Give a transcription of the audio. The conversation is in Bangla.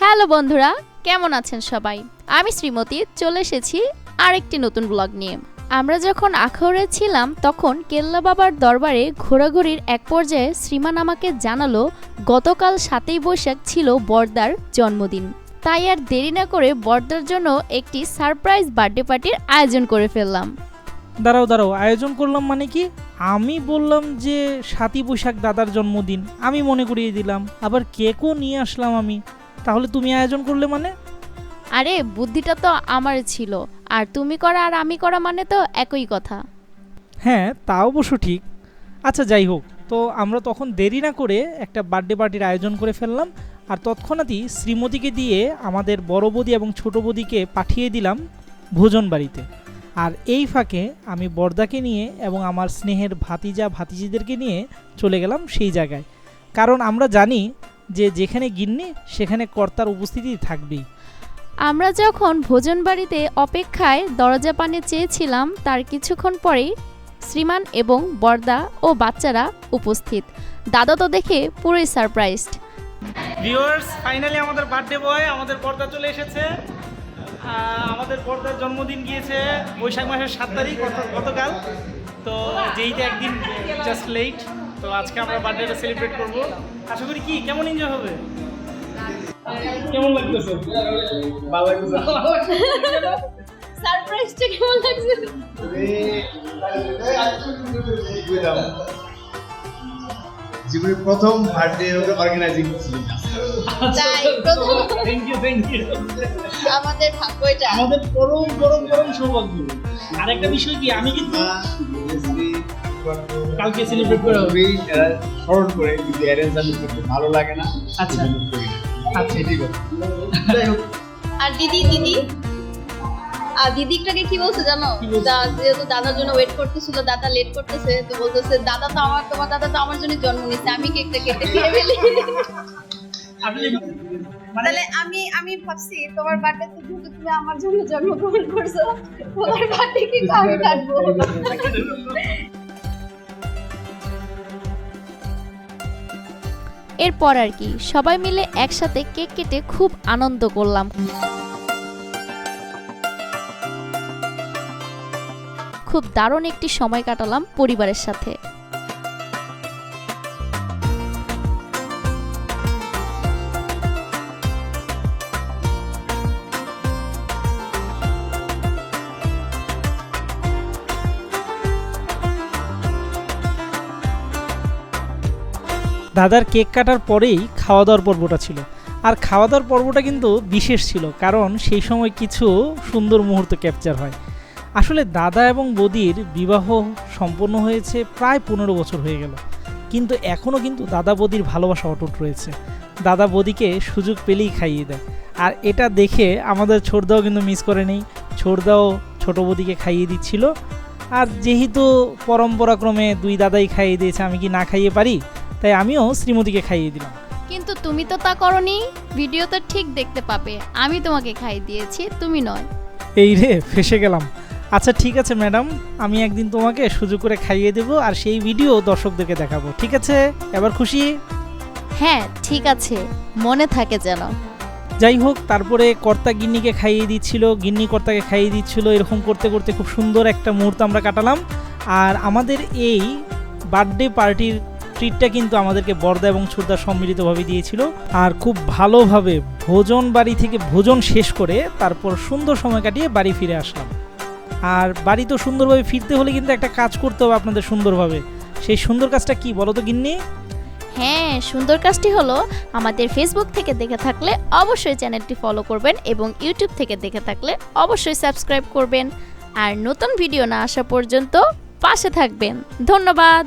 হ্যালো বন্ধুরা, কেমন আছেন সবাই? আমি শ্রীমতী, চলে এসেছি আরেকটি নতুন ব্লগ নিয়ে। আমরা যখন আখড়ে ছিলাম, তখন কেল্লা বাবার দরবারে ঘোরাঘুরির এক পর্যায়ে শ্রীমান আমাকে জানালো, গতকাল সাতই বৈশাখ ছিল বর্দার জন্মদিন। তাই আর দেরি না করে বর্দার জন্য একটি সারপ্রাইজ বার্থডে পার্টির আয়োজন করে ফেললাম। দাঁড়াও দাঁড়াও আয়োজন করলাম মানে কি? আমি বললাম যে সাতই বৈশাখ দাদার জন্মদিন আমি মনে করিয়ে দিলাম আবার কেকও নিয়ে আসলাম আমি। তাহলে তুমি আয়োজন করলে মানে? আরে বুদ্ধিটা তো আমার ছিল আর তুমি করা আর আমি করা মানে তো একই কথা। হ্যাঁ তা অবশ্য ঠিক। আচ্ছা যাই হোক তো আমরা তখন দেরি না করে একটা বার্থডে পার্টির আয়োজন করে ফেললাম আর তৎক্ষণাৎই শ্রীমতীকে দিয়ে আমাদের বড় বৌদি এবং ছোট বৌদিকে পাঠিয়ে দিলাম ভোজন বাড়িতে। আর এই ফাঁকে আমি বর্দাকে নিয়ে এবং আমার স্নেহের ভাতিজা, ভাতিজিদেরকে নিয়ে চলে গেলাম সেই জায়গায়। কারণ আমরা জানি যে যেখানে গিন্নি, সেখানে কর্তার উপস্থিতি থাকবেই। আমরা যখন ভোজন বাড়িতে অপেক্ষায় দরজা পানে চেয়েছিলাম, তার কিছুক্ষণ পরেই শ্রীমান এবং বর্দা ও বাচ্চারা উপস্থিত। দাদা তো দেখে পুরোই সারপ্রাইজড ভিউয়ার্স ফাইনালি আমাদের বার্থডে বয় আমাদের পর্দা চলে এসেছে। আমাদের পর্দার জন্মদিন গিয়েছে বৈশাখ মাসের সাত তারিখ অর্থাৎ গতকাল। তো যেইটা একদিন জাস্ট লেট তো আজকে আমরা বার্থডেটা সেলিব্রেট করব। আশা করি কি কেমন এনজয় হবে? কেমন লাগতেছে? ভালো লাগতেছে। সারপ্রাইজটা কেমন লাগছে? জীবনের প্রথম বার্থডে অর্গানাইজিং ছিল তাই প্রথম থ্যাংক ইউ থ্যাংক ইউ আমাদের ভাগ্য এটা। আমাদের পরম পরম পরম সৌভাগ্য। আর বিষয় কি আমি কিন্তু কালকে celebrate করা হবে। স্মরণ করে কিন্তু অ্যারেঞ্জ আমি করতে ভালো লাগে না। আচ্ছা। আচ্ছা। আর দিদি দিদি? আর দিদিটাকে কি বলছে জানো? যেহেতু দাদার জন্য ওয়েট করতেছিল দাদা লেট করতেছে তো বলতেছে দাদা তো আমার তোমার দাদা তো আমার জন্য জন্ম নিচ্ছে আমি কেকটা কেটে খেয়ে ফেলি। তাহলে আমি আমি ভাবছি তোমার বার্থডে তো যেহেতু তুমি আমার জন্য জন্মগ্রহণ করছ তোমার বার্থডে কি আমি কাটবো এরপর আর কি সবাই মিলে একসাথে কেক কেটে খুব আনন্দ করলাম। খুব দারুণ একটি সময় কাটালাম পরিবারের সাথে। দাদার কেক কাটার পরেই খাওয়া দাওয়ার পর্বটা ছিল। আর খাওয়া দাওয়ার পর্বটা কিন্তু বিশেষ ছিল, কারণ সেই সময় কিছু সুন্দর মুহূর্ত ক্যাপচার হয়। আসলে দাদা এবং বদির বিবাহ সম্পন্ন হয়েছে প্রায় পনেরো বছর হয়ে গেল। কিন্তু এখনও কিন্তু দাদা বদির ভালোবাসা অটুট রয়েছে। দাদা বদিকে সুযোগ পেলেই খাইয়ে দেয়। আর এটা দেখে আমাদের ছোটদাও কিন্তু মিস করে নেই ছোটদাও ছোটো বদিকে খাইয়ে দিচ্ছিল। আর যেহেতু পরম্পরাক্রমে দুই দাদাই খাইয়ে দিয়েছে, আমি কি না খাইয়ে পারি? তাই আমিও শ্রীমতীকে খাইয়ে দিলাম। কিন্তু তুমি তো তা করনি ভিডিও তো ঠিক দেখতে পাবে। আমি তোমাকে খাই দিয়েছি তুমি নয়। এই রে ফেসে গেলাম। আচ্ছা ঠিক আছে ম্যাডাম আমি একদিন তোমাকে সুযোগ করে খাইয়ে দেবো আর সেই ভিডিও দর্শকদেরকে দেখাবো ঠিক আছে? এবার খুশি? হ্যাঁ ঠিক আছে। মনে থাকে যেন। যাই হোক তারপরে কর্তা গিন্নিকে খাইয়ে দিচ্ছিল গিন্নি কর্তাকে খাইয়ে দিচ্ছিল এরকম করতে করতে খুব সুন্দর একটা মুহূর্ত আমরা কাটালাম। আর আমাদের এই বার্থডে পার্টির ট্রিটটা কিন্তু আমাদেরকে বর্দা এবং ছোটদা সম্মিলিতভাবে দিয়েছিল। আর খুব ভালোভাবে ভোজন বাড়ি থেকে ভোজন শেষ করে তারপর সুন্দর সময় কাটিয়ে বাড়ি ফিরে আসলাম। আর বাড়ি তো সুন্দরভাবে ফিরতে হলে কিন্তু একটা কাজ করতে হবে আপনাদের সুন্দরভাবে। সেই সুন্দর কাজটা কি বলো তো গিন্নি? হ্যাঁ সুন্দর কাজটি হলো আমাদের ফেসবুক থেকে দেখে থাকলে অবশ্যই চ্যানেলটি ফলো করবেন এবং ইউটিউব থেকে দেখে থাকলে অবশ্যই সাবস্ক্রাইব করবেন। আর নতুন ভিডিও না আসা পর্যন্ত পাশে থাকবেন। ধন্যবাদ!